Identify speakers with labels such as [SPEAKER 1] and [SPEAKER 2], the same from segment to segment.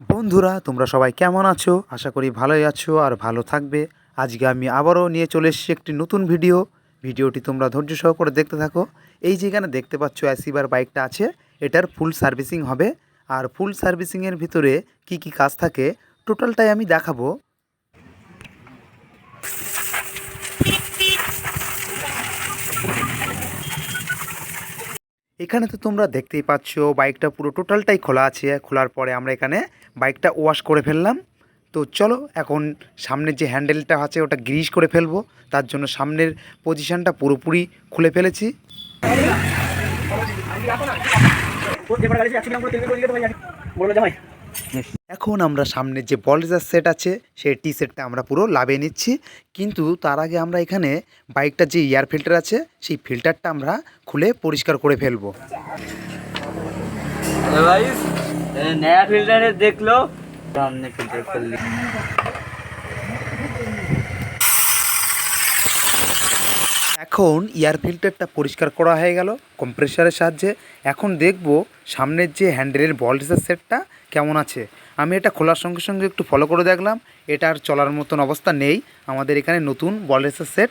[SPEAKER 1] বন্ধুরা, তোমরা সবাই কেমন আছো? আশা করি ভালোই আছো আর ভালো থাকবে। আজকে আমি আবারও নিয়ে চলে এসেছি একটি নতুন ভিডিও। ভিডিওটি তোমরা ধৈর্য সহকারে দেখতে থাকো। এই যেখানে দেখতে পাচ্ছ অ্যাসিবার বাইকটা আছে। এটার ফুল সার্ভিসিং হবে। আর ফুল সার্ভিসিংয়ের ভিতরে কি কি কাজ থাকে টোটালটাই আমি দেখাবো। এখানে তো তোমরা দেখতেই পাচ্ছ, বাইকটা পুরো টোটালটাই খোলা আছে। খোলার পরে আমরা এখানে বাইকটা ওয়াশ করে ফেললাম। তো চলো, এখন সামনের যে হ্যান্ডেলটা আছে, ওটা গ্রিস করে ফেলব। তার জন্য সামনের পজিশনটা পুরোপুরি খুলে ফেলেছি। এখন আমরা সামনে যে বলরেজার সেট আছে, সেই টি সেটটা আমরা পুরো লাভিয়ে নিচ্ছি। কিন্তু তার আগে আমরা এখানে বাইকটার যে এয়ার ফিল্টার আছে, সেই ফিল্টারটা আমরা খুলে পরিষ্কার করে ফেলব।
[SPEAKER 2] নয়া ফিল্টারে দেখল সামনে ফিল্টার করলি
[SPEAKER 1] এখন ইয়ার ফিল্টারটা পরিষ্কার করা হয়ে গেল, কম্প্রেসারের সাহায্যে। এখন দেখব সামনের যে হ্যান্ডেলের ভোল্টেজের সেটটা কেমন আছে। আমি এটা খোলার সঙ্গে সঙ্গে একটু ফলো করে দেখলাম, এটা আর চলার মতন অবস্থা নেই। আমাদের এখানে নতুন ভোল্টেজের সেট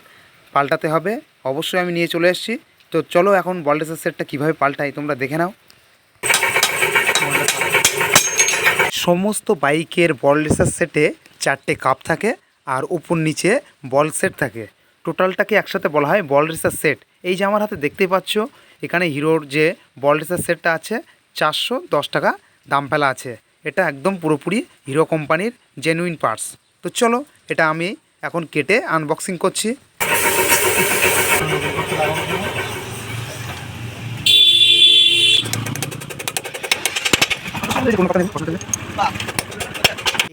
[SPEAKER 1] পাল্টাতে হবে। অবশ্যই আমি নিয়ে চলে এসেছি। তো চলো এখন ভোল্টেজের সেটটা কীভাবে পাল্টাই, তোমরা দেখে নাও। সমস্ত বাইকের বল রেসার সেটে চারটে কাপ থাকে আর উপর নিচে বল সেট থাকে। টোটালটাকে একসাথে বলা হয়? Ball racer set. এই যে আমার হাতে দেখতে পাচ্ছ, এখানে হিরোর যে বল রেসার সেটটা আছে, চারশো দশ টাকা দাম ফেলা আছে। এটা একদম পুরোপুরি হিরো কোম্পানির জেনুইন পার্টস তো চলো, এটা আমি এখন কেটে আনবক্সিং করছি।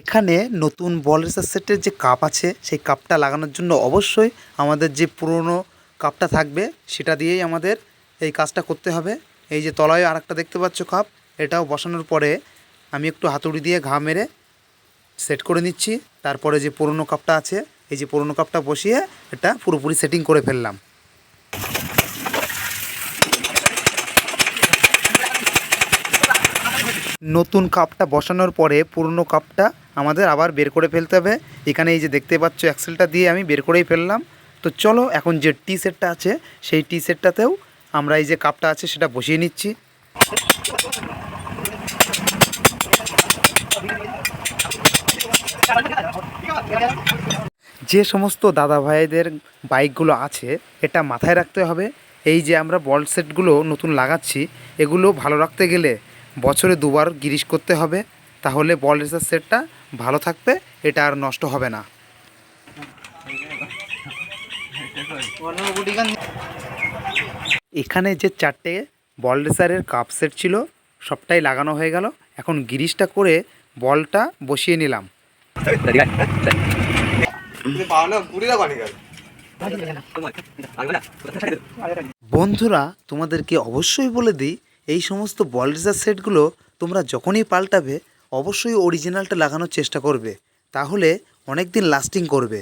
[SPEAKER 1] এখানে নতুন বল রেসার সেটের যে কাপ আছে, সেই কাপটা লাগানোর জন্য অবশ্যই আমাদের যে পুরনো কাপটা থাকবে, সেটা দিয়েই আমাদের এই কাজটা করতে হবে। এই যে তলায় আর একটা দেখতে পাচ্ছ কাপ এটাও বসানোর পরে আমি একটু হাতুড়ি দিয়ে ঘা মেরে সেট করে নিচ্ছি। তারপরে যে পুরনো কাপটা আছে, এই যে পুরনো কাপটা বসিয়ে এটা পুরোপুরি সেটিং করে ফেললাম। নতুন কাপটা বসানোর পরে পুরনো কাপটা আমাদের আবার বের করে ফেলতে হবে। এখানে এই যে দেখতে পাচ্ছ অ্যাক্সেলটা দিয়ে আমি বের করেই ফেললাম। তো চলো, এখন যে টি সেটটা আছে, সেই টি সেটটাতেও আমরা এই যে কাপটা আছে, সেটা বসিয়ে নিচ্ছি। যে সমস্ত দাদা ভাইদের বাইকগুলো আছে, এটা মাথায় রাখতে হবে। এই যে আমরা বল সেটগুলো নতুন লাগাচ্ছি, এগুলো ভালো রাখতে গেলে বছরে দুবার গিরিশ করতে হবে, তাহলে বল রেসার সেটটা ভালো থাকবে, এটা আর নষ্ট হবে না। এখানে যে চারটে বল রেসারের কাপ সেট ছিল, সবটাই লাগানো হয়ে গেল। এখন গিরিশটা করে বলটা বসিয়ে নিলাম। বন্ধুরা, তোমাদেরকে অবশ্যই বলে দিই এই সমস্ত বল রেজার সেটগুলো তোমরা যখনই পাল্টাবে, অবশ্যই অরিজিনালটা লাগানোর চেষ্টা করবে। তাহলে অনেক দিন লাস্টিং করবে।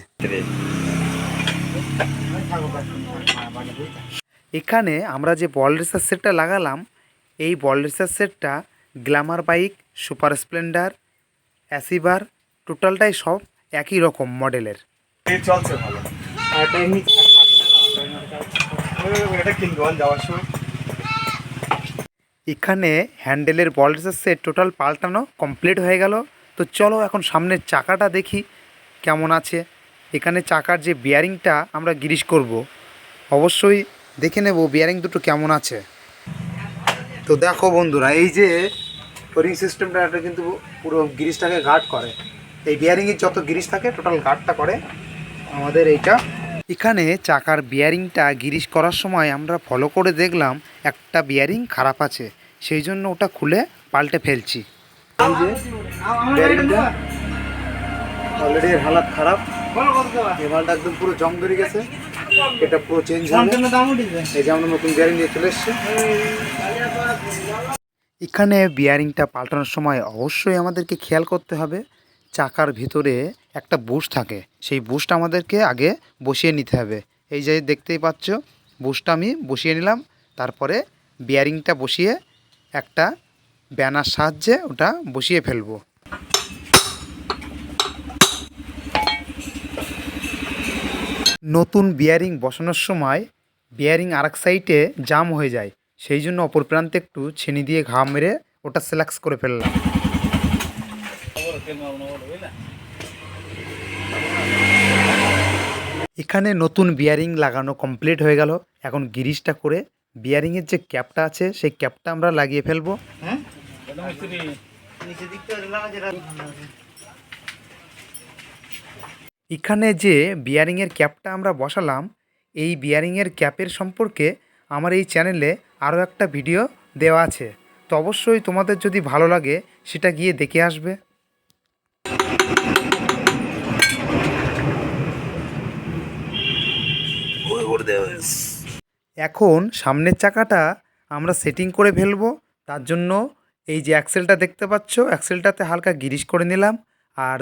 [SPEAKER 1] এখানে আমরা যে বল রেসার সেটটা লাগালাম, এই বল রেসার সেটটা Glamour bike Super Splendor Achiever টোটালটাই সব একই রকম মডেলের
[SPEAKER 3] চলছে ভালো। এটা কিনবো, যাওয়ার সময়।
[SPEAKER 1] এখানে হ্যান্ডেলের বল রেসার সেট টোটাল পাল্টানো কমপ্লিট হয়ে গেল। তো চলো এখন সামনের চাকাটা দেখি কেমন আছে। এখানে চাকার যে বিয়ারিংটা আমরা গিরিশ করব। অবশ্যই দেখে নেব বিয়ারিং দুটো কেমন আছে। তো দেখো বন্ধুরা, এই যে রিং সিস্টেমটা এটা কিন্তু পুরো গিরিশটাকে গার্ড করে। এই বিয়ারিংয়ের যত গিরিশ থাকে টোটাল গার্ডটা করে। আমাদের এইটা এখানে চাকার বিয়ারিংটা গিরিশ করার সময় আমরা ফলো করে দেখলাম একটা বিয়ারিং খারাপ আছে সেই জন্য ওটা খুলে পাল্টে ফেলছি। এই অলরেডি হালাত খারাপ। এই একদম পুরো জং ধরে গেছে। এটা পুরো চেঞ্জ হবে। এই যে আমরা নতুন বিয়ারিং দিয়ে চলে এসছে। এখানে বিয়ারিংটা পাল্টানোর সময় অবশ্যই আমাদেরকে খেয়াল করতে হবে চাকার ভিতরে একটা বুশ থাকে। সেই বুশটা আমাদেরকে আগে বসিয়ে নিতে হবে। এই যে দেখতেই পাচ্ছ, বুশটা আমি বসিয়ে নিলাম। তারপরে বিয়ারিংটা বসিয়ে একটা ব্যানার সাহায্যে ওটা বসিয়ে ফেলব। নতুন বিয়ারিং বসানোর সময় বিয়ারিং আরেক সাইডে জাম হয়ে যায়। সেই জন্য অপর প্রান্তে একটু ছিনি দিয়ে ঘা মেরে ওটা সিলেক্স করে ফেললাম। এখানে নতুন বিয়ারিং লাগানো কমপ্লিট হয়ে গেল। এখন গিরিশটা করে বিয়ারিংয়ের যে ক্যাপটা আছে সেই ক্যাপটা আমরা লাগিয়ে ফেলব। এখানে যে বিয়ারিংয়ের ক্যাপটা আমরা বসালাম এই বিয়ারিংয়ের ক্যাপের সম্পর্কে আমার এই চ্যানেলে আরও একটা ভিডিও দেওয়া আছে। তো অবশ্যই তোমাদের যদি ভালো লাগে সেটা গিয়ে দেখে আসবে। এখন সামনের চাকাটা আমরা সেটিং করে ফেলব। তার জন্য এই যে অ্যাক্সেলটা দেখতে পাচ্ছ অ্যাক্সেলটাতে হালকা গিরিশ করে নিলাম। আর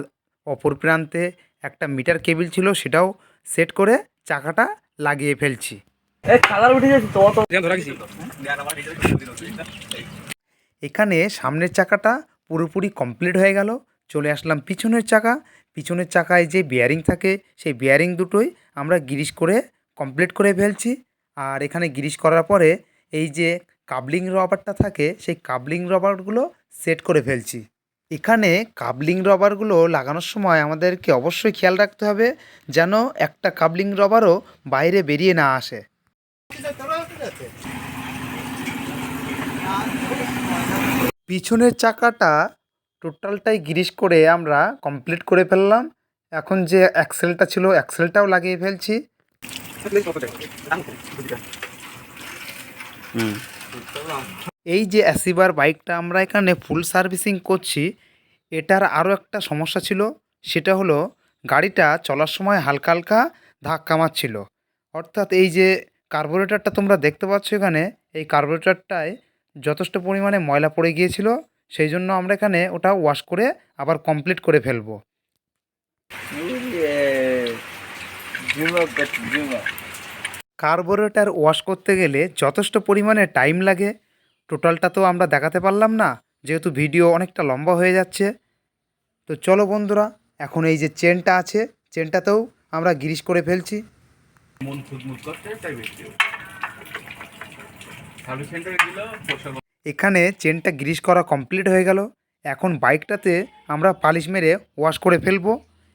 [SPEAKER 1] অপর প্রান্তে একটা মিটার কেবিল ছিল সেটাও সেট করে চাকাটা লাগিয়ে ফেলছি।
[SPEAKER 2] এই কালার উঠে যাচ্ছে তো তো
[SPEAKER 1] এখানে সামনের চাকাটা পুরোপুরি কমপ্লিট হয়ে গেল। চলে আসলাম পিছনের চাকা। পিছনের চাকায় যে বিয়ারিং থাকে সেই বিয়ারিং দুটোই আমরা গিরিশ করে কমপ্লিট করে ফেলছি। আর এখানে গিরিশ করার পরে এই যে কাবলিং রবারটা থাকে, সেই কাবলিং রবারগুলো সেট করে ফেলছি। এখানে কাবলিং রবারগুলো লাগানোর সময় আমাদেরকে অবশ্যই খেয়াল রাখতে হবে যেন একটা কাবলিং রবারও বাইরে বেরিয়ে না আসে। পিছনের চাকাটা টোটালটাই গিরিশ করে আমরা কমপ্লিট করে ফেললাম। এখন যে অ্যাক্সেলটা ছিল অ্যাক্সেলটাও লাগিয়ে ফেলছি। এই যে অ্যাসিবার বাইকটা আমরা এখানে ফুল সার্ভিসিং করছি, এটার আরও একটা সমস্যা ছিল, সেটা হলো গাড়িটা চলার সময় হালকা হালকা ধাক্কা মারছিল। অর্থাৎ এই যে কার্বোরেটরটা তোমরা দেখতে পাচ্ছ এখানে, এই কার্বোরেটরটায় যথেষ্ট পরিমাণে ময়লা পড়ে গিয়েছিল, সেই জন্য আমরা এখানে ওটা ওয়াশ করে আবার কমপ্লিট করে ফেলব। কার্বোরেটর ওয়াশ করতে গেলে যথেষ্ট পরিমাণে টাইম লাগে। টোটালটা তো আমরা দেখাতে পারলাম না যেহেতু ভিডিও অনেকটা লম্বা হয়ে যাচ্ছে। তো চলো বন্ধুরা এখন এই যে চেনটা আছে চেনটাতেও আমরা গিরিশ করে ফেলছি। এখানে চেনটা গ্রিস করা কমপ্লিট হয়ে গেল। এখন বাইকটাতে আমরা পালিশ মেরে ওয়াশ করে ফেলব।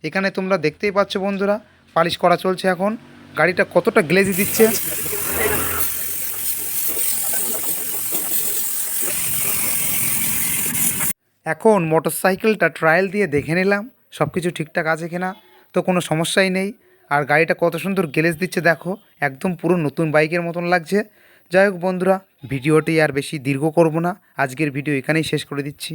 [SPEAKER 1] এখানে তোমরা দেখতেই পাচ্ছ বন্ধুরা পালিশ করা চলছে এখন। গাড়িটা কতটা গ্লেজি দিচ্ছে? এখন মোটরসাইকেলটা ট্রায়াল দিয়ে দেখে নিলাম সব কিছু ঠিকঠাক আছে কিনা, তো কোনো সমস্যাই নেই। আর গাড়িটা কত সুন্দর গ্লেজ দিচ্ছে দেখো, একদম পুরো নতুন বাইকের মতন লাগছে। যাই হোক বন্ধুরা, ভিডিওটি আর বেশি দীর্ঘ করব না, আজকের ভিডিও এখানেই শেষ করে দিচ্ছি।